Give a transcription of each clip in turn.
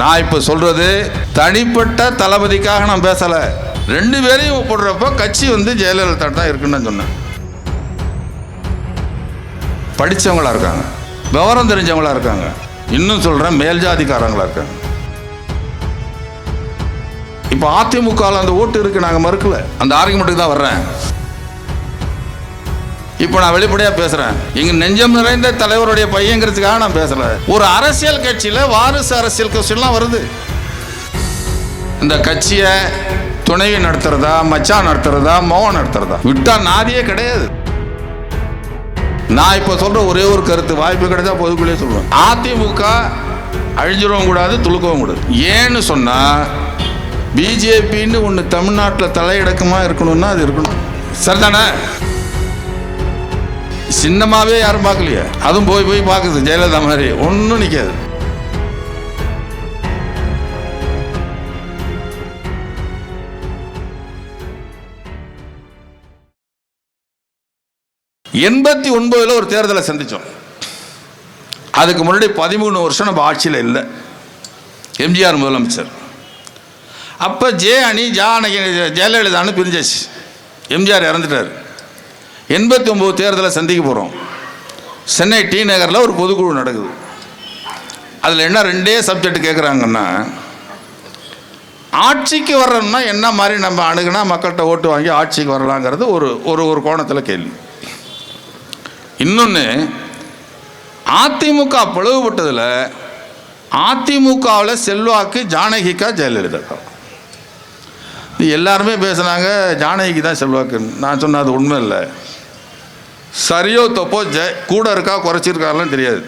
நான் இப்போ சொல்றது தனிப்பட்ட தளபதிக்காக நான் பேசலை. ரெண்டு பேரையும் ஒப்பிடுறப்ப கட்சி வந்து ஜெயலலிதா தான் இருக்குன்னு நான் சொன்னேன். படித்தவங்களா இருக்காங்க. விவரம் தெரிஞ்சவங்களா இருக்காங்க. இன்னும் சொல்கிறேன் மேல்ஜாதிக்காரங்களா இருக்காங்க. இப்போ அதிமுகவில் அந்த ஓட்டு இருக்கு நாங்கள் மறுக்கல. அந்த ஆர்குமெண்ட்டுக்கு தான் வர்றேன். இப்போ நான் வெளிப்படையாக பேசுகிறேன் இங்கே நெஞ்சம் நிறைந்த தலைவருடைய பையங்கிறதுக்காக நான் பேசல. ஒரு அரசியல் கட்சியில் வாரிசு அரசியல் கட்சியெல்லாம் வருது. இந்த கட்சியை துணைவி நடத்துறதா மச்சான் நடத்துறதா மோகம் நடத்துறதா? விட்டா நாதியே கிடையாது. நான் இப்போ சொல்ற ஒரே ஒரு கருத்து வாய்ப்பு கிடைச்சா பொதுக்குள்ளே சொல்லுவேன். அதிமுக அழிஞ்சிடவும் கூடாது துளுக்கவும் கூடாது. ஏன்னு சொன்னா பிஜேபின்னு ஒன்று தமிழ்நாட்டில் தலையடக்கமாக இருக்கணும்னா அது இருக்கணும். சரிதானே? சின்னமாவே யாரும் பார்க்கலையே. அதுவும் போய் போய் பார்க்குது. ஜெயலலிதா மாதிரி. ஒன்றும் நிற்காது எண்பத்தி ஒன்பதுல ஒரு தேர்தலை சந்திச்சோம். அதுக்கு முன்னாடி பதிமூணு வருஷம் நம்ம ஆட்சியில் இல்லை. எம்ஜிஆர் முதலமைச்சர். அப்போ ஜே அணி ஜானகி ஜெயலலிதான்னு பிரிஞ்சாச்சு. எம்ஜிஆர் இறந்துட்டார். எண்பத்தி ஒம்பது தேர்தலை சந்திக்க போகிறோம் சென்னை டி நகரில் ஒரு பொதுக்குழு நடக்குது. அதில் என்ன ரெண்டே சப்ஜெக்ட் கேட்குறாங்கன்னா ஆட்சிக்கு வர்றோம்னா என்ன மாதிரி நம்ம அணுகுனா மக்கள்கிட்ட ஓட்டு வாங்கி ஆட்சிக்கு வரலாங்கிறது ஒரு ஒரு ஒரு கோணத்தில் கேள்வி. இன்னொன்று அதிமுக பிளவுபட்டதில் அதிமுகவில் செல்வாக்கு ஜானகிக்கா ஜெயலலிதா. எல்லாருமே பேசுனாங்க ஜானகிக்கு தான் செல்வாக்கு நான் சொன்ன அது உண்மை இல்லை. சரியோ தப்போ ஜெ கூட இருக்கா குறைச்சிருக்காருலாம் தெரியாது.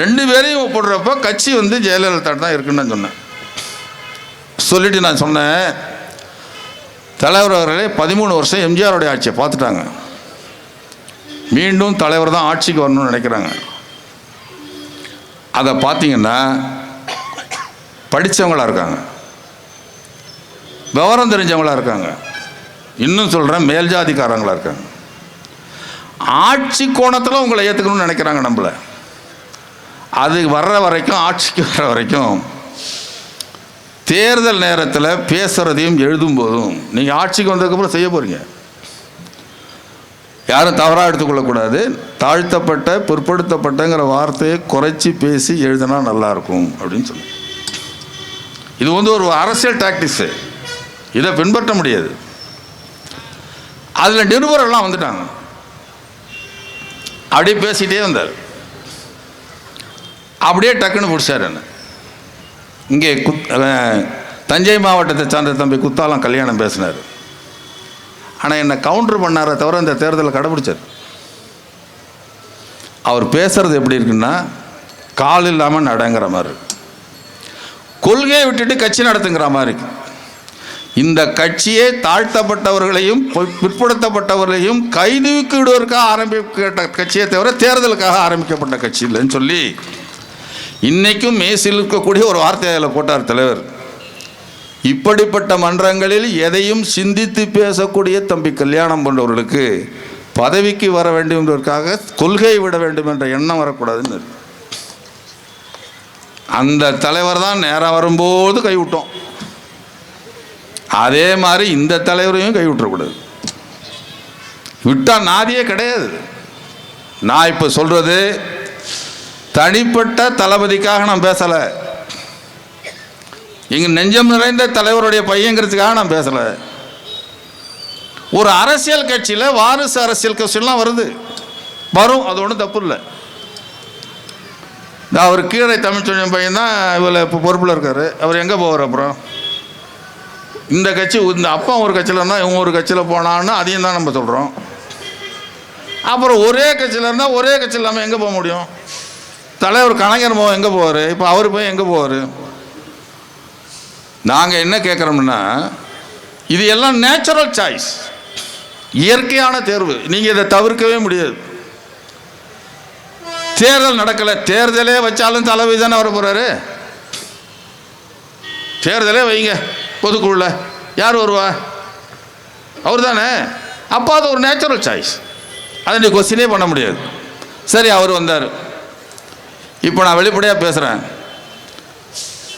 ரெண்டு பேரையும் ஒப்பிடுறப்ப கட்சி வந்து ஜெயலலிதா தான் இருக்குன்னு நான் சொன்னேன். சொல்லிட்டு நான் சொன்னேன் தலைவர் அவர்களே பதிமூணு வருஷம் எம்ஜிஆருடைய ஆட்சியை பார்த்துட்டாங்க. மீண்டும் தலைவர் தான் ஆட்சிக்கு வரணும்னு நினைக்கிறாங்க. அதை பார்த்தீங்கன்னா படித்தவங்களாக இருக்காங்க. விவரம் தெரிஞ்சவங்களா இருக்காங்க. இன்னும் சொல்கிறேன் மேல்ஜாதிக்காரங்களாக இருக்காங்க. ஆட்சி கோணத்தில் உங்களை ஏற்றுக்கணும்னு நினைக்கிறாங்க நம்மளை. அது வர்ற வரைக்கும் ஆட்சிக்கு வர்ற வரைக்கும் தேர்தல் நேரத்தில் பேசுகிறதையும் எழுதும் போதும். நீங்கள் ஆட்சிக்கு வந்ததுக்கப்புறம் செய்ய போகிறீங்க யாரும் தவறாக எடுத்துக்கொள்ளக்கூடாது தாழ்த்தப்பட்ட பிற்படுத்தப்பட்டங்கிற வார்த்தையை குறைச்சி பேசி எழுதினா நல்லாயிருக்கும் அப்படின்னு சொல்லி இது வந்து ஒரு அரசியல் டாக்டிக்ஸு இதை பின்பற்ற முடியாது. அதில் நிருபரெல்லாம் வந்துட்டாங்க. அப்படியே பேசிகிட்டே வந்தார். அப்படியே டக்குன்னு பிடிச்சார் என்ன? இங்கே குத் தஞ்சை மாவட்டத்தை சார்ந்த தம்பி குத்தாலம் கல்யாணம் பேசினார். ஆனால் என்னை கவுண்டர் பண்ணாரே தவிர இந்த தேர்தலை கடைபிடிச்சார். அவர் பேசுறது எப்படி இருக்குன்னா கால் இல்லாமல் நடங்கிற மாதிரி இருக்கு. கொள்கையை விட்டுட்டு கட்சி நடத்துங்கிற மாதிரி இருக்குது இந்த கட்சியே தாழ்த்தப்பட்டவர்களையும் பிற்படுத்தப்பட்டவர்களையும் கைதுக்கு விடுவதற்காக ஆரம்பிக்கப்பட்ட கட்சியை தவிர தேர்தலுக்காக ஆரம்பிக்கப்பட்ட கட்சி இல்லைன்னு சொல்லி இன்னைக்கும் மேசில் இருக்கக்கூடிய ஒரு வார்த்தை அதில் போட்டார் தலைவர். இப்படிப்பட்ட மன்றங்களில் எதையும் சிந்தித்து பேசக்கூடிய தம்பி கல்யாணம் போன்றவர்களுக்கு பதவிக்கு வர வேண்டும் என்பதற்காக கொள்கையை விட வேண்டும் என்ற எண்ணம் வரக்கூடாதுன்னு. அந்த தலைவர் தான் நேரம் வரும்போது கைவிட்டோம். அதே மாதிரி இந்த தலைவரையும் கைவிட்டுறக்கூடாது. விட்டால் நாதியே கிடையாது. நான் இப்போ சொல்கிறது தனிப்பட்ட தளபதிக்காக நான் பேசலை. எங்கள் நெஞ்சம் நிறைந்த தலைவருடைய பையங்கிறதுக்காக நான் பேசலை. ஒரு அரசியல் கட்சியில் வாரிசு அரசியல் கட்சியெல்லாம் வருது. வரும் அது ஒன்றும் தப்பு இல்லை. அவர் கீழே தமிழ்ச்சொல்லியன் பையன் தான் இவ்வளோ இப்போ பொறுப்பில் இருக்கார். அவர் எங்கே போவார் அப்புறம்? இந்த கட்சி இந்த அப்பா ஒரு கட்சியில் இருந்தால் இவங்க ஒரு கட்சியில் போனான்னு அதையும் தான் நம்ம சொல்கிறோம் அப்புறம் ஒரே கட்சியில் இருந்தால் ஒரே கட்சியில் இல்லாமல் எங்கே போக முடியும்? தலைவர் கலைஞர் மோகன் எங்கே போவார்? இப்போ அவர் போய் எங்கே போவார்? நாங்கள் என்ன கேட்குறோம்னா இது எல்லாம் நேச்சுரல் சாய்ஸ் இயற்கையான தேர்வு. நீங்கள் இதை தவிர்க்கவே முடியாது. தேர்தல் நடக்கலை. தேர்தலே வச்சாலும் தலைவி தானே வர போகிறாரு தேர்தலே வைங்க. பொதுக்குழுல. யார் வருவா? அவர் தானே அப்போ அது ஒரு நேச்சுரல் சாய்ஸ் அதை நீ கொஸ்டினே பண்ண முடியாது. சரி அவர் வந்தார். இப்போ நான் வெளிப்படையாக பேசுகிறேன்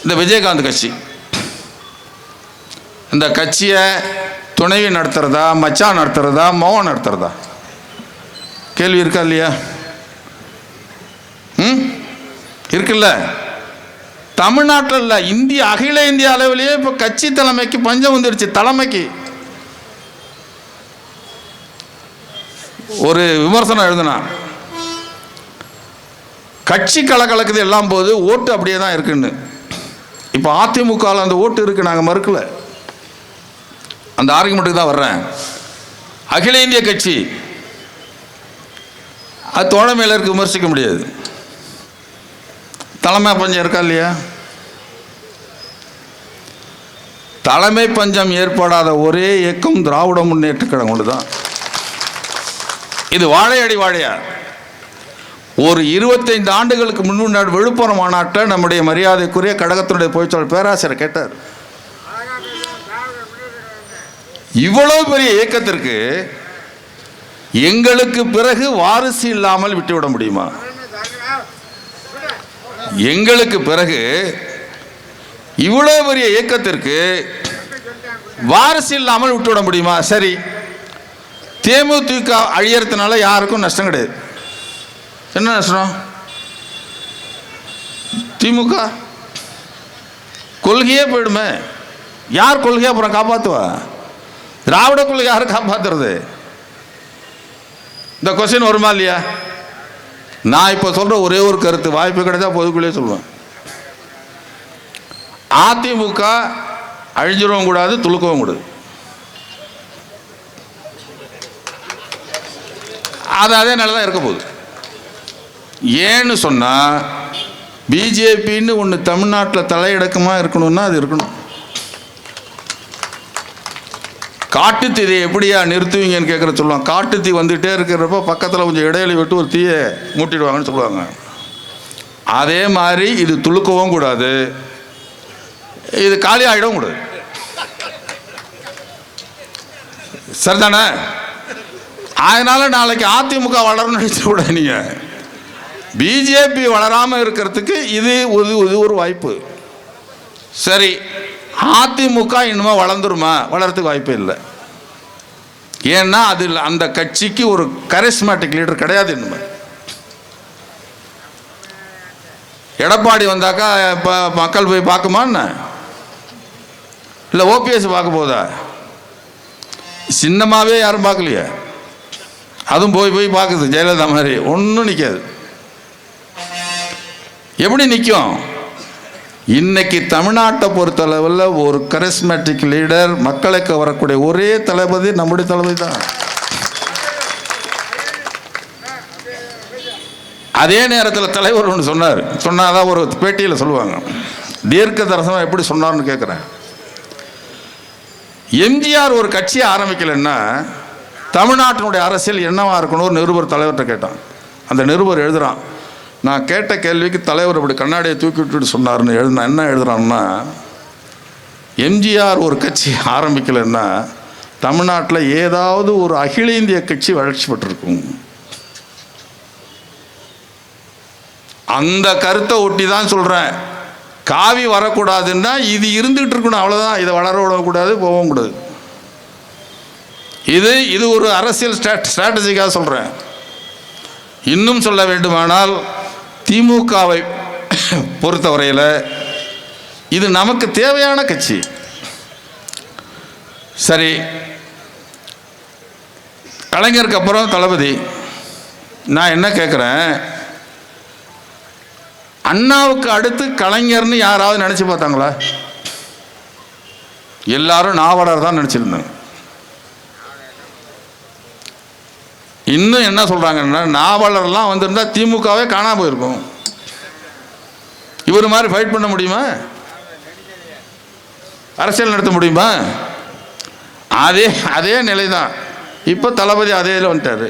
இந்த விஜயகாந்த் கட்சி. இந்த கட்சியை துணைவி நடத்துகிறதா மச்சான் நடத்துகிறதா மௌன் நடத்துகிறதா கேள்வி இருக்கா இல்லையா? ம்? இருக்குல்ல? தமிழ்நாட்டில் இல்லை இந்திய அகில இந்திய அளவிலேயே இப்போ கட்சி தலைமைக்கு பஞ்சம் வந்துடுச்சு தலைமைக்கு. ஒரு விமர்சனம் எழுதுனா கட்சி கலக்கலக்குது எல்லாம் போது ஓட்டு அப்படியே தான் இருக்குன்னு. இப்போ அதிமுகவில் அந்த ஓட்டு இருக்கு நாங்கள் மறுக்கல. அந்த ஆர்குமெண்ட்டுக்கு தான் வர்றேன். அகில இந்திய கட்சி அது தோழமையிலருக்கு விமர்சிக்க முடியாது. தலைமை பஞ்சம் இருக்கா இல்லையா? தலைமை பஞ்சம் ஏற்படாத ஒரே இயக்கம் திராவிட முன்னேற்ற கழகம் தான் இது வாழையடி வாழையா? ஒரு இருபத்தைந்து ஆண்டுகளுக்கு முன்னாடி விழுப்புரம் மாநாட்டில் நம்முடைய மரியாதைக்குரிய கழகத்தினுடைய பொய்ச்சாளர் பேராசிரியர் கேட்டார். இவ்வளவு பெரிய இயக்கத்திற்கு எங்களுக்கு பிறகு வாரிசு இல்லாமல் விட்டுவிட முடியுமா? எங்களுக்கு பிறகு இவ்வளோ பெரிய இயக்கத்திற்கு வாரிசு இல்லாமல் விட்டுவிட முடியுமா? சரி. தேமுதிக அழியறதுனால யாருக்கும் நஷ்டம் கிடையாது. என்ன நஷ்டம்? திமுக? கொள்கையே போயிடுமே. யார் கொள்கையை அப்புறம் காப்பாற்றுவா திராவிட கொள்கை யார் காப்பாத்துறது? இந்த கொஸ்டின் வருமா இல்லையா? நான் இப்போ சொல்கிற ஒரே ஒரு கருத்து. வாய்ப்பு கிடைச்சா பொதுக்குள்ளே சொல்லுவேன். அதிமுக அழிஞ்சிடவும் கூடாது துளுக்கவும் கூடாது. அது அதே நிலை தான் இருக்க போகுது. ஏன்னு சொன்னால் பிஜேபின்னு ஒன்று தமிழ்நாட்டில் தலையடக்கமாக இருக்கணும்னா அது இருக்கணும். காட்டுத்தீயை எப்படியா நிறுத்துவீங்கன்னு கேட்குற சொல்லுவாங்க. காட்டுத்தீ வந்துகிட்டே இருக்கிறப்ப பக்கத்தில் கொஞ்சம் இடையில விட்டு ஒரு தீயை மூட்டிடுவாங்கன்னு சொல்லுவாங்க. அதே மாதிரி இது துளுக்கவும் கூடாது. இது காலி ஆகிடவும் கூடாது. சரிதானே? அதனால நாளைக்கு அதிமுக வளரணும்னு நினைச்ச கூட நீங்க. பிஜேபி வளராமல் இருக்கிறதுக்கு இது இது இது ஒரு வாய்ப்பு. சரி. அதிமுக இன்னுமா வளர்ந்துருமா? வளர்றதுக்கு வாய்ப்பே இல்லை. ஏன்னா அதில் அந்த கட்சிக்கு ஒரு கரிஸ்மேட்டிக் லீடர் கிடையாது இன்னுமே. எடப்பாடி வந்தாக்கா இப்போ மக்கள் போய் பார்க்குமா என்ன? இல்லை ஓபிஎஸ் பார்க்க போதா? சின்னமாகவே யாரும் பார்க்கலையே. அதுவும் போய் போய் பார்க்குது ஜெயலலிதா மாதிரி. ஒன்றும் நிற்காது எப்படி நிற்கும் இன்னைக்கு தமிழ்நாட்டை பொறுத்தளவில் ஒரு கரிஸ்மேட்டிக் லீடர் மக்களுக்கு வரக்கூடிய ஒரே தளபதி நம்முடைய தளபதி தான். அதே நேரத்தில் தலைவர் ஒன்று சொன்னார். சொன்னாதான் ஒரு பேட்டியில் சொல்லுவாங்க. தீர்க்க தரிசனம் எப்படி சொன்னார்னு கேட்குறேன் எம்ஜிஆர் ஒரு கட்சியை ஆரம்பிக்கலைன்னா தமிழ்நாட்டினுடைய அரசியல் என்னவாக இருக்கணும் ஒரு நிருபர் தலைவர்கிட்ட கேட்டான். அந்த நிருபர் எழுதுகிறான் நான் கேட்ட கேள்விக்கு தலைவர் இப்படி கண்ணாடியை தூக்கி விட்டுட்டு சொன்னார்னு எழுதினா என்ன எழுதுறான்னா எம்ஜிஆர் ஒரு கட்சி ஆரம்பிக்கலைன்னா தமிழ்நாட்டில் ஏதாவது ஒரு அகில இந்திய கட்சி வளர்ச்சி பெற்றிருக்கும். அந்த கருத்தை ஒட்டி தான் சொல்கிறேன் காவி வரக்கூடாதுன்னா இது இருந்துகிட்டு இருக்கணும் அவ்வளோதான் இதை வளர விடக்கூடாது போகவும் கூடாது. இது இது ஒரு அரசியல் ஸ்ட்ராட் ஸ்ட்ராட்டஜிக்காக சொல்கிறேன் இன்னும் சொல்ல வேண்டுமானால் திமுகவை பொறுத்தவரையில் இது நமக்கு தேவையான கட்சி. சரி. கலைஞருக்கு அப்புறம் தளபதி. நான் என்ன கேட்குறேன் அண்ணாவுக்கு அடுத்து கலைஞர்னு யாராவது நினச்சி பார்த்தாங்களா? எல்லாரும் நாவலர் தான் நினச்சிருந்தேன். இன்னும் என்ன சொல்கிறாங்கன்னா நாவலர்லாம் வந்திருந்தால் திமுகவே காணாம போயிருக்கும். இவர் மாதிரி ஃபைட் பண்ண முடியுமா? அரசியல் நடத்த முடியுமா? அதே அதே நிலை தான் இப்போ தளபதி அதே இதில் வந்துட்டார்.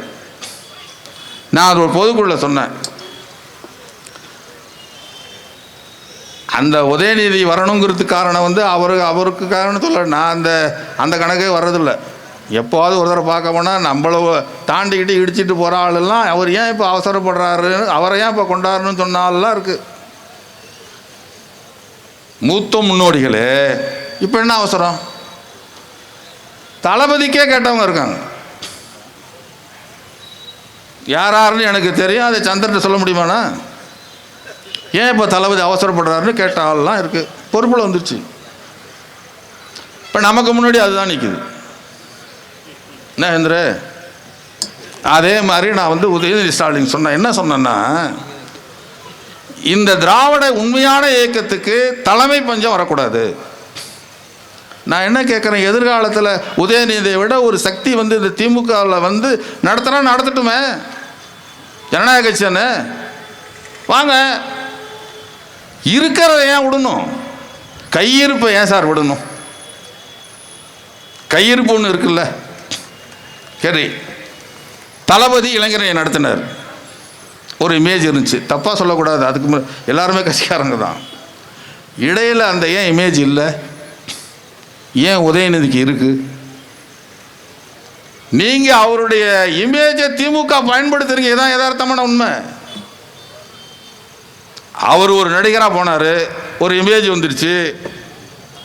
நான் அது ஒரு பொதுக்குள்ள சொன்னேன். அந்த உதயநிதி வரணுங்கிறதுக்கு காரணம் வந்து அவருக்கு அவருக்கு காரணம் சொல்ல நான் அந்த அந்த கணக்கே வர்றதில்ல. எப்போவாவது ஒரு தடவை பார்க்க போனால் நம்மள தாண்டிக்கிட்டு இடிச்சிட்டு போகிற ஆளெல்லாம் அவர் ஏன் இப்போ அவசரப்படுறாருன்னு அவரை ஏன் இப்போ கொண்டாடணும்னு சொன்ன ஆளெல்லாம் இருக்குது மூத்த முன்னோடிகளே இப்போ என்ன அவசரம்? தளபதிக்கே கேட்டவங்க இருக்காங்க. யார் யாருன்னு எனக்கு தெரியும். அதை சந்திரன் சொல்ல முடியுமாண்ணா? ஏன் இப்போ தளபதி அவசரப்படுறாருன்னு கேட்ட ஆள்லாம் இருக்குது பொறுப்பில் வந்துருச்சு. இப்போ நமக்கு முன்னாடி அதுதான் நிற்கிது என்ன இந்திர? அதே மாதிரி நான் வந்து உதயநிதி ஸ்டாலின் சொன்னேன். என்ன சொன்னேன்னா இந்த திராவிட உண்மையான இயக்கத்துக்கு தலைமை பஞ்சம் வரக்கூடாது. நான் என்ன கேட்குறேன்? எதிர்காலத்தில் உதயநிதியை விட ஒரு சக்தி வந்து இந்த திமுகவில் வந்து நடத்தினா நடத்தட்டுமே. ஜனநாயக கட்சி தானே? வாங்க. இருக்கிறத ஏன் விடணும்? கையிருப்பை ஏன் சார் விடணும்? கையிருப்பு ஒன்று இருக்குல்ல. சரி. தளபதி இளைஞரை நடத்தினார். ஒரு இமேஜ் இருந்துச்சு. தப்பாக சொல்லக்கூடாது. அதுக்கு எல்லாருமே கட்சிக்காரங்க தான். இடையில் அந்த ஏன் இமேஜ் இல்லை? ஏன் உதயநிதிக்கு இருக்குது நீங்கள் அவருடைய இமேஜை திமுக பயன்படுத்துறீங்க. இதான் யதார்த்தமான உண்மை. அவர் ஒரு நடிகராக போனார். ஒரு இமேஜ் வந்துருச்சு.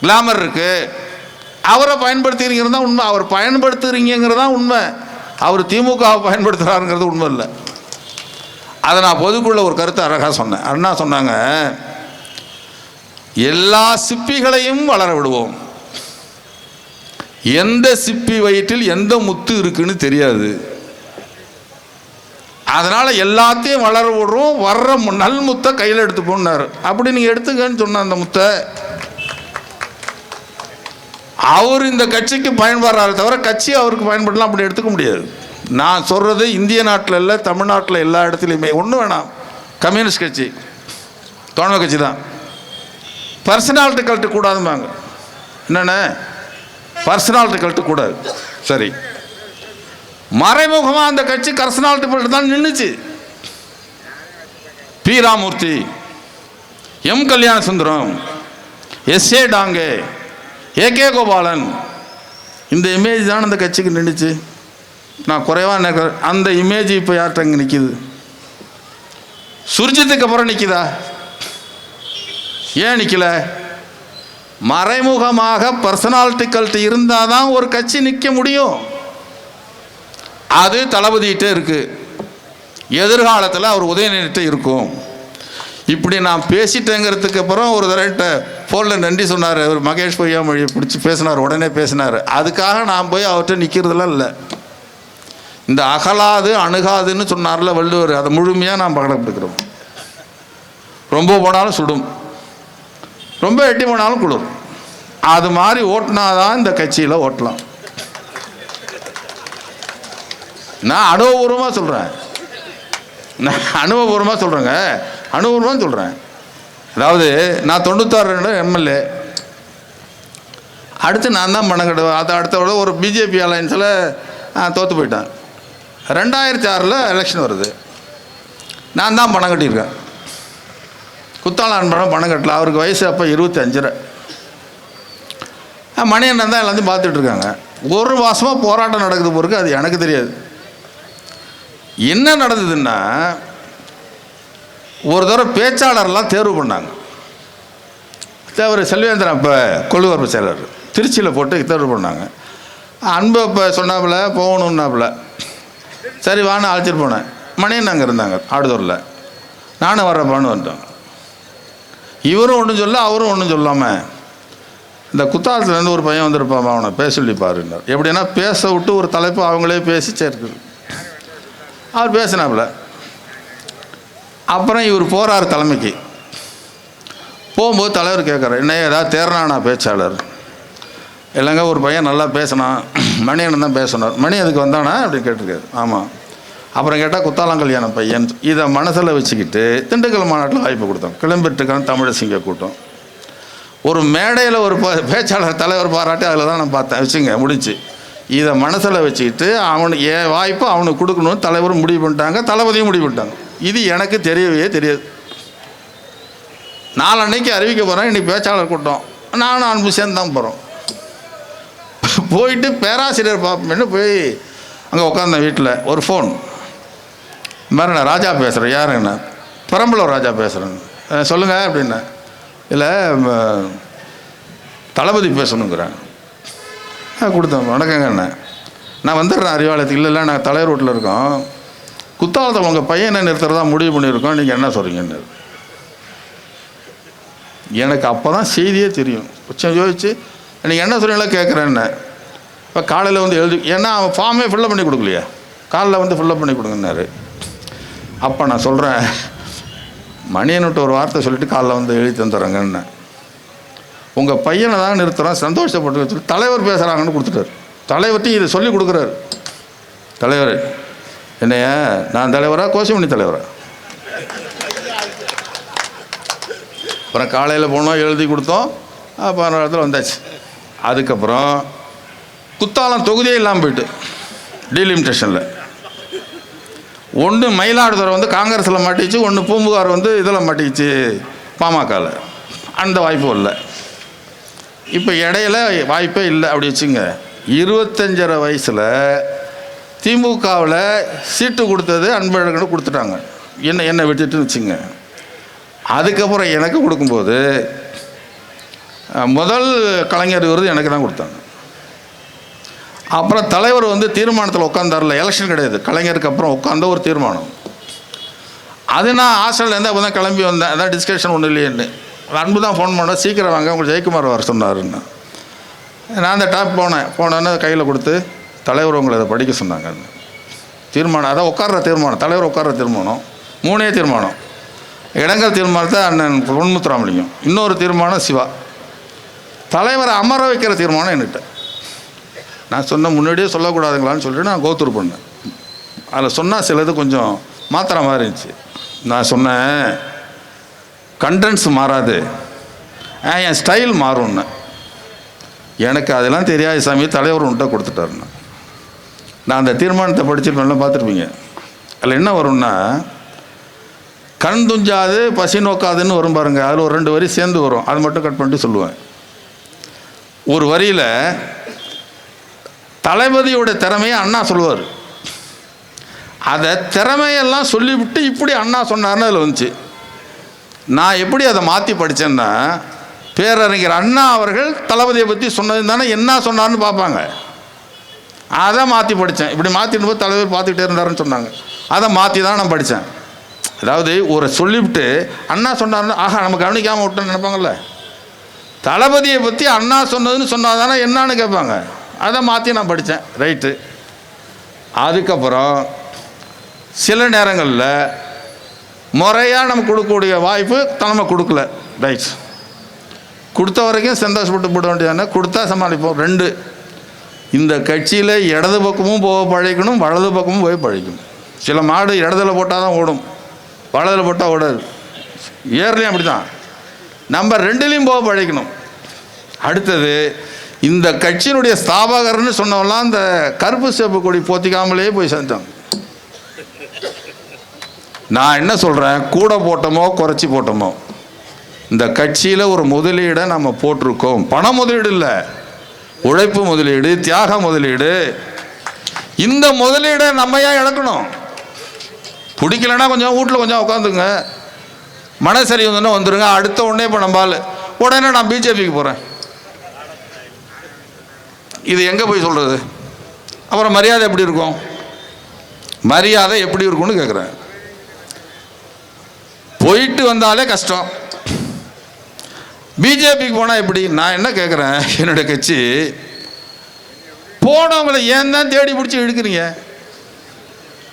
கிளாமர் இருக்குது அவரை பயன்படுத்துகிறீங்கிறது தான் உண்மை. அவர் பயன்படுத்துகிறீங்கிறது தான் உண்மை. அவர் திமுகவை பயன்படுத்துகிறாருங்கிறது உண்மை இல்லை. அதை நான் பொதுக்குள்ள ஒரு கருத்தை அழகாக சொன்னேன். அண்ணா சொன்னாங்க எல்லா சிப்பிகளையும் வளர விடுவோம். எந்த சிப்பி வயிற்றில் எந்த முத்து இருக்குன்னு தெரியாது. அதனால் எல்லாத்தையும் வளர விடுறோம். வர்ற மு- நல் முத்தை கையில் எடுத்து போனார். அப்படி நீங்கள் எடுத்துக்கன்னு சொன்ன அந்த முத்தை அவர் இந்த கட்சிக்கு பயன்படுறாரு தவிர கட்சி அவருக்கு பயன்படலாம் அப்படி எடுத்துக்க முடியாது. நான் சொல்கிறது இந்திய நாட்டில் இல்லை தமிழ்நாட்டில் எல்லா இடத்துலையுமே ஒன்றும் வேணாம். கம்யூனிஸ்ட் கட்சி. தோணவ கட்சி தான். பர்சனாலிட்டி கழட்டு கூடாதும்பாங்க. என்னென்ன பர்சனாலிட்டி கழட்டு கூடாது. சரி. மறைமுகமாக அந்த கட்சி பர்சனாலிட்டி கழட்டு தான் நின்றுச்சு P. Ramamurthy. M. Kalyanasundaram S. A. Dange. AK Gopalan இந்த இமேஜ் தான் அந்த கட்சிக்கு நின்றுச்சு நான் குறைவாக நினைக்கிறேன். அந்த இமேஜ் இப்போ யார்கிட்ட அங்கே நிற்கிது சுர்ஜித்துக்கு அப்புறம் நிற்கிதா ஏன் நிற்கல மறைமுகமாக பர்சனாலிட்டி இருந்தால் தான் ஒரு கட்சி நிற்க முடியும். அது தளபதிகிட்டே இருக்குது எதிர்காலத்தில் அவர் உதயநிதிட்ட இருக்கும். இப்படி நான் பேசிட்டேங்கிறதுக்கு அப்புறம் ஒரு தடவைட்ட ஃபோனில் நன்றி சொன்னார். அவர் மகேஷ் பொய்யாமொழி பிடிச்சி பேசினார் உடனே பேசினார். அதுக்காக நான் போய் அவர்கிட்ட நிற்கிறதுலாம் இல்லை. இந்த அகலாது அணுகாதுன்னு சொன்னார்ல வள்ளுவர் அதை முழுமையாக நான் பகடப்படுக்கிறோம் ரொம்ப போனாலும் சுடும். ரொம்ப எட்டி போனாலும் குளிர் அது மாதிரி ஓட்டினாதான் இந்த கட்சியில் ஓட்டலாம். நான் அனுபவபூர்வமாக சொல்கிறேன் நான் அனுபவபூர்வமாக சொல்கிறேங்க அனுபவபூர்வமாக சொல்கிறேன் அதாவது நான் தொண்ணூத்தாறு எம்எல்ஏ. அடுத்து நான் தான் பணம் கட்டுவேன் அதை அடுத்த விட ஒரு பிஜேபி அலையன்ஸில் தோற்று போயிட்டேன். ரெண்டாயிரத்தி ஆறில் எலெக்ஷன் வருது. நான் தான் பணம் கட்டியிருக்கேன். குத்தாளான் பணம் பணம் கட்டல. அவருக்கு வயசு அப்போ இருபத்தி அஞ்சரை மணியண்ணன் தான் எல்லாத்தையும் பார்த்துட்ருக்காங்க ஒரு மாதமாக போராட்டம் நடக்குது பொறுக்கு அது எனக்கு தெரியாது. என்ன நடந்ததுன்னா ஒரு தடவை பேச்சாளர்லாம் தேர்வு பண்ணாங்க. அவர் செல்வேந்திரன் அப்போ கொள்ளுவரப்பு செயலர். திருச்சியில் போட்டு தேர்வு பண்ணாங்க. அன்பு இப்போ சொன்னாப்புல போகணுன்னாப்புல சரி வான்னு அழைச்சிட்டு போனேன். மணியன் அங்கே இருந்தாங்க ஆடுதூரில் நானும் வர்றப்பான்னு வந்துட்டேன். இவரும் ஒன்றும் சொல்ல அவரும் ஒன்றும் சொல்லாமல் இந்த குத்தாலத்துலேருந்து ஒரு பையன் வந்திருப்பான் அவனை பேச சொல்லி பாருன்னார். எப்படின்னா பேச விட்டு ஒரு தலைப்பு அவங்களே பேசி சேர்க்குது அவர் பேசினாப்புல. அப்புறம் இவர் போகிறார் தலைமைக்கு. போகும்போது தலைவர் கேட்குறாரு என்ன ஏதாவது தேர்னானா பேச்சாளர்? இல்லைங்க ஒரு பையன் நல்லா பேசினான். மணியன் தான் பேசினார். மணி அதுக்கு வந்தானா? அப்படின்னு கேட்டிருக்காரு. ஆமாம் அப்புறம் கேட்டால் குத்தாலங்கல்யாணம் பையன். இதை மனசில் வச்சுக்கிட்டு திண்டுக்கல் மாநாட்டில் வாய்ப்பு கொடுத்தோம். கிளம்பிட்டுருக்கான தமிழசிங்க கூட்டம். ஒரு மேடையில் ஒரு ப- பேச்சாளர் தலைவர் பாராட்டி அதில் தான் நான் பார்த்தேன். வச்சுங்க முடிஞ்சு. இதை மனசில் வச்சுக்கிட்டு அவனுக்கு என் வாய்ப்பு அவனுக்கு கொடுக்கணும்னு தலைவரும் முடிவு பண்ணிட்டாங்க தளபதியும் முடிவு பண்ணிட்டாங்க. இது எனக்கு தெரியவே தெரியாது. நாளன்னைக்கு அறிவிக்க போகிறேன் இன்னைக்கு பேச்சாளர் கூட்டம். நானும் அன்பு சேர்ந்து தான் போகிறோம் போயிட்டு பேராசிரியர் பார்ப்போம்னு போய் அங்கே உட்காந்தேன் வீட்டில் ஒரு ஃபோன் இந்த மாதிரி நான் ராஜா பேசுகிறேன் யாருங்கண்ணா பெரம்பலூர் ராஜா பேசுகிறேன் சொல்லுங்கள் அப்படின்னா இல்லை தளபதி பேசணுங்கிறேன். ஆ கொடுத்தேன். வணக்கங்க அண்ணன் நான் வந்துடுறேன் அறிவாலயத்துக்கு. இல்லை இல்லை நான் தலை ரோட்டில் இருக்கோம். குத்தாலத்தை உங்கள் பையனை நிறுத்துறதா முடிவு பண்ணியிருக்கோம். நீங்கள் என்ன சொல்கிறீங்கன்னு எனக்கு அப்போ தான் செய்தியே தெரியும். கொஞ்சம் யோசிச்சு நீங்கள் என்ன சொல்றீங்களோ கேட்குறேன்னு. இப்போ காலையில் வந்து எழுதி ஏன்னா அவன் ஃபார்மே ஃபில்லப் பண்ணி கொடுக்கலையா. காலைல வந்து ஃபில்லப் பண்ணி கொடுங்கன்னாரு. அப்போ நான் சொல்கிறேன் மணியன்ட்டு ஒரு வார்த்தை சொல்லிட்டு காலைல வந்து எழுதி தந்துடுறேங்கன்னு. உங்கள் பையனை தான் நிறுத்துகிறோம் சந்தோஷப்பட்டு வச்சு தலைவர் பேசுகிறாங்கன்னு கொடுத்துட்டாரு. தலைவர்கிட்டையும் இதை சொல்லி கொடுக்குறாரு. தலைவர் என்னைய நான் தலைவரா கோசிமணி தலைவரா? அப்புறம் காலையில் போனோம் எழுதி கொடுத்தோம். அப்புறம் இடத்துல வந்தாச்சு. அதுக்கப்புறம் குத்தாலம் தொகுதியே இல்லாமல் போயிட்டு டீலிமிட்டேஷனில் ஒன்று மயிலாடுதுறை வந்து காங்கிரஸில் மாட்டிச்சு ஒன்று பூம்புகார் வந்து இதில் மாட்டிச்சு பாமகவில் அந்த வாய்ப்பும் இல்லை. இப்போ இடையில வாய்ப்பே இல்லை அப்படி வச்சுங்க இருபத்தஞ்சரை வயசில் திமுகவில் சீட்டு கொடுத்தது அன்பழகன் கொடுத்துட்டாங்க. என்ன என்னை விட்டுட்டு வச்சுங்க அதுக்கப்புறம் எனக்கு கொடுக்கும்போது முதல் கலைஞர் விருது எனக்கு தான் கொடுத்தாங்க. அப்புறம் தலைவர் வந்து தீர்மானத்தில் உட்காந்தார்ல எலெக்ஷன் கிடையாது. கலைஞருக்கு அப்புறம் உட்காந்த ஒரு தீர்மானம். அது நான் ஹாஸ்டல்லேருந்து அப்போ தான் கிளம்பி வந்தேன். அதான் டிஸ்கஷன் ஒன்றும் இல்லையேன்னு. அன்பு தான் ஃபோன் பண்ணோம். சீக்கிரம் வாங்க. உங்களுக்கு ஜெயக்குமார் வர சொன்னாருன்னு. நான் அந்த டாப் போனேன். போனோன்னு கையில் கொடுத்து தலைவர் உங்களை இதை படிக்க சொன்னாங்க தீர்மானம் அதான் உட்கார்ற தீர்மானம். தலைவர் உட்கார்ற தீர்மானம். மூணே தீர்மானம். இடங்கள் தீர்மானத்தை அண்ணன் பொன்முத்துராமலிங்கம். இன்னொரு தீர்மானம் சிவா. தலைவரை அமர வைக்கிற தீர்மானம் என்கிட்ட. நான் சொன்ன முன்னாடியே சொல்லக்கூடாதுங்களான்னு சொல்லிட்டு நான் கோத்தூர் பண்ணேன் அதில் சொன்னால் சிலது கொஞ்சம் மாத்திர மாதிரி இருந்துச்சு. நான் சொன்னேன் கண்டென்ட்ஸ் மாறாது. என் ஸ்டைல் மாறும்னு. எனக்கு அதெல்லாம் தெரியாது சாமி தலைவர் உன்ட்ட கொடுத்துட்டாருன்னு. நான் அந்த தீர்மானத்தை படிச்சிருப்பேன்லாம் பார்த்துருப்பீங்க. அதில் என்ன வரும்னா கண் துஞ்சாது பசி நோக்காதுன்னு வரும் பாருங்க. அதில் ஒரு ரெண்டு வரி சேர்ந்து வரும். அது மட்டும் கட் பண்ணிட்டு சொல்லுவேன். ஒரு வரியில் தளபதியோட திறமையை அண்ணா சொல்லுவார். அதை திறமையெல்லாம் சொல்லிவிட்டு இப்படி அண்ணா சொன்னார்னு அதில் வந்துச்சு. நான் எப்படி அதை மாற்றி படித்தேன்னா பேரறிஞர் அண்ணா அவர்கள் தளபதியை பற்றி சொன்னது தானே என்ன சொன்னார்னு பார்ப்பாங்க. அதை மாற்றி படித்தேன் இப்படி மாற்றிட்டு போது தலைவர் பார்த்துக்கிட்டே இருந்தாருன்னு சொன்னாங்க. அதை மாற்றி தான் நான் படித்தேன் அதாவது ஒரு சொல்லிவிட்டு அண்ணா சொன்னார்னு ஆஹா நம்ம கவனிக்காமல் விட்டோம்னு நினைப்பாங்கல்ல. தளபதியை பற்றி அண்ணா சொன்னதுன்னு சொன்னால் தானே என்னான்னு கேட்பாங்க. அதை மாற்றி நான் படித்தேன் ரைட்டு. அதுக்கப்புறம் சில நேரங்களில் முறையாக நம்ம கொடுக்கக்கூடிய வாய்ப்பு தலைமை கொடுக்கல. ரைட்ஸ் கொடுத்த வரைக்கும் சந்தோஷப்பட்டு போட வேண்டியதானே கொடுத்தா சமாளிப்போம். ரெண்டு இந்த கட்சியில் இடது பக்கமும் போக பழகிக்கணும் வலது பக்கமும் போய் பழைக்கணும் சில மாடு இடத்துல போட்டால் தான் ஓடும். வலதில் போட்டால் ஓடாது. ஏர்லையும் அப்படி தான் நம்ம ரெண்டுலேயும் போக பழகிக்கணும் அடுத்தது இந்த கட்சியினுடைய ஸ்தாபகர்னு சொன்னவெல்லாம் அந்த கருப்பு சேப்பு கொடி போத்திக்காமலே போய் சேர்ந்தாங்க நான் என்ன சொல்கிறேன் கூட போட்டோமோ குறைச்சி போட்டோமோ. இந்த கட்சியில் ஒரு முதலீடை நம்ம போட்டிருக்கோம். பண முதலீடு இல்லை. உழைப்பு முதலீடு தியாக முதலீடு. இந்த முதலீடை நம்ம ஏன் இழக்கணும்? பிடிக்கலன்னா கொஞ்சம் வீட்டில் கொஞ்சம் உட்காந்துங்க. மனசரி வந்தோன்னே வந்துடுங்க அடுத்த உடனே இப்போ நம்பால் உடனே நான் பிஜேபிக்கு போகிறேன் இது எங்கே போய் சொல்கிறது அப்புறம் மரியாதை எப்படி இருக்கும்? மரியாதை எப்படி இருக்கும்னு கேட்குறேன் போயிட்டு வந்தாலே கஷ்டம். பிஜேபிக்கு போனால் எப்படி? நான் என்ன கேட்குறேன் என்னுடைய கட்சி. போனவங்களை ஏன் தான் தேடி பிடிச்சி இழுக்கிறீங்க?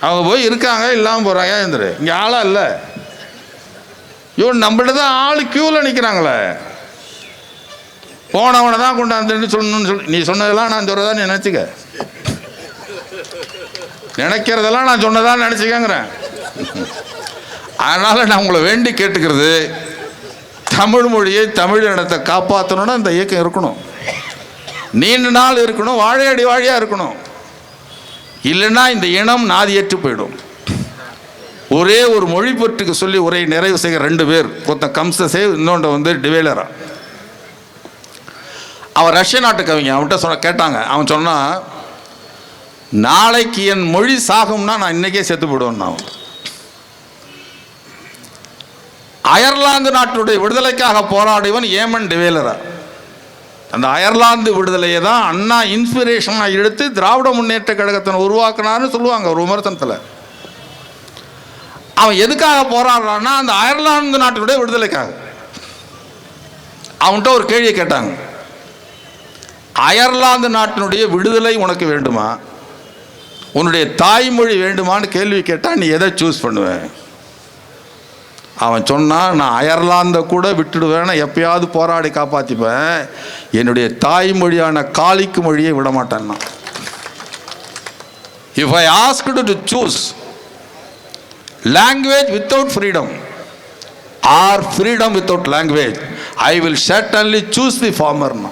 அவங்க போய் இருக்காங்க இல்லாமல் போகிறாங்க ஏந்திரு இங்கே ஆளா இல்லை. இவன் நம்மள்ட்ட தான் ஆள் க்யூவில் நிற்கிறாங்களே போனவனை தான் கொண்டாந்துன்னு சொல்லணும்னு சொல்லி நீ சொன்னதெல்லாம் நான் சொல்கிறதா நினச்சிக்க. நினைக்கிறதெல்லாம் நான் சொன்னதான் நினச்சிக்கங்கிறேன். அதனால் நான் உங்களை வேண்டி கேட்டுக்கிறது தமிழ் மொழியை தமிழ் இடத்தை காப்பாற்றணும்னா இந்த இயக்கம் இருக்கணும். நீண்ட நாள் இருக்கணும் வாழையடி வாழையாக இருக்கணும். இல்லைன்னா இந்த இனம் நாதியற்று போயிடும். ஒரே ஒரு மொழிப்பற்றுக்கு சொல்லி உரை நிறைவு செய்கிற ரெண்டு பேர் ஒருத்தன் கம்சசே இன்னொன்று வந்து டிவேலரா. அவன் ரஷ்ய நாட்டு கவிஞன் அவன்கிட்ட சொன்ன கேட்டாங்க. அவன் சொன்னான் நாளைக்கு என் மொழி சாகும்னா நான் இன்னைக்கே செத்து போடுவேன் அவன் அயர்லாந்து நாட்டுடைய விடுதலைக்காக போராடியவன் ஏமன் டிவேலரா அந்த அயர்லாந்து விடுதலையை தான் அண்ணா இன்ஸ்பிரேஷனாக எடுத்து திராவிட முன்னேற்ற கழகத்தை உருவாக்குனான்னு சொல்லுவாங்க ஒரு விமர்சனத்தில். அவன் எதுக்காக போராடுறான்னா அந்த அயர்லாந்து நாட்டினுடைய விடுதலைக்காக. அவன்கிட்ட ஒரு கேள்வியை கேட்டாங்க. அயர்லாந்து நாட்டினுடைய விடுதலை உனக்கு வேண்டுமா? உன்னுடைய தாய்மொழி வேண்டுமான்னு கேள்வி கேட்டால் நீ எதை சூஸ் பண்ணுவேன் அவன் சொன்னால் நான் அயர்லாந்தை கூட விட்டுடுவேன் எப்பயாவது போராடி காப்பாற்றிப்பேன் என்னுடைய தாய்மொழியான காலிக்கு மொழியை விட மாட்டேன் நான் if I asked to choose language without freedom or freedom without language I will certainly choose the ஃபார்மர்னா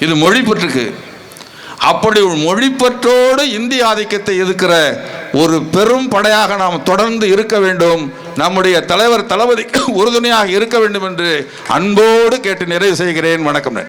இது மொழி பெற்றுக்கு அப்படி ஒரு மொழிப்பற்றோடு இந்திய ஆதிக்கத்தை எதிர்க்கிற ஒரு பெரும் படையாக நாம் தொடர்ந்து இருக்க வேண்டும். நம்முடைய தலைவர் தளபதிக்கு உறுதுணையாக இருக்க வேண்டும் என்று அன்போடு கேட்டு நிறைவு செய்கிறேன். வணக்கம்.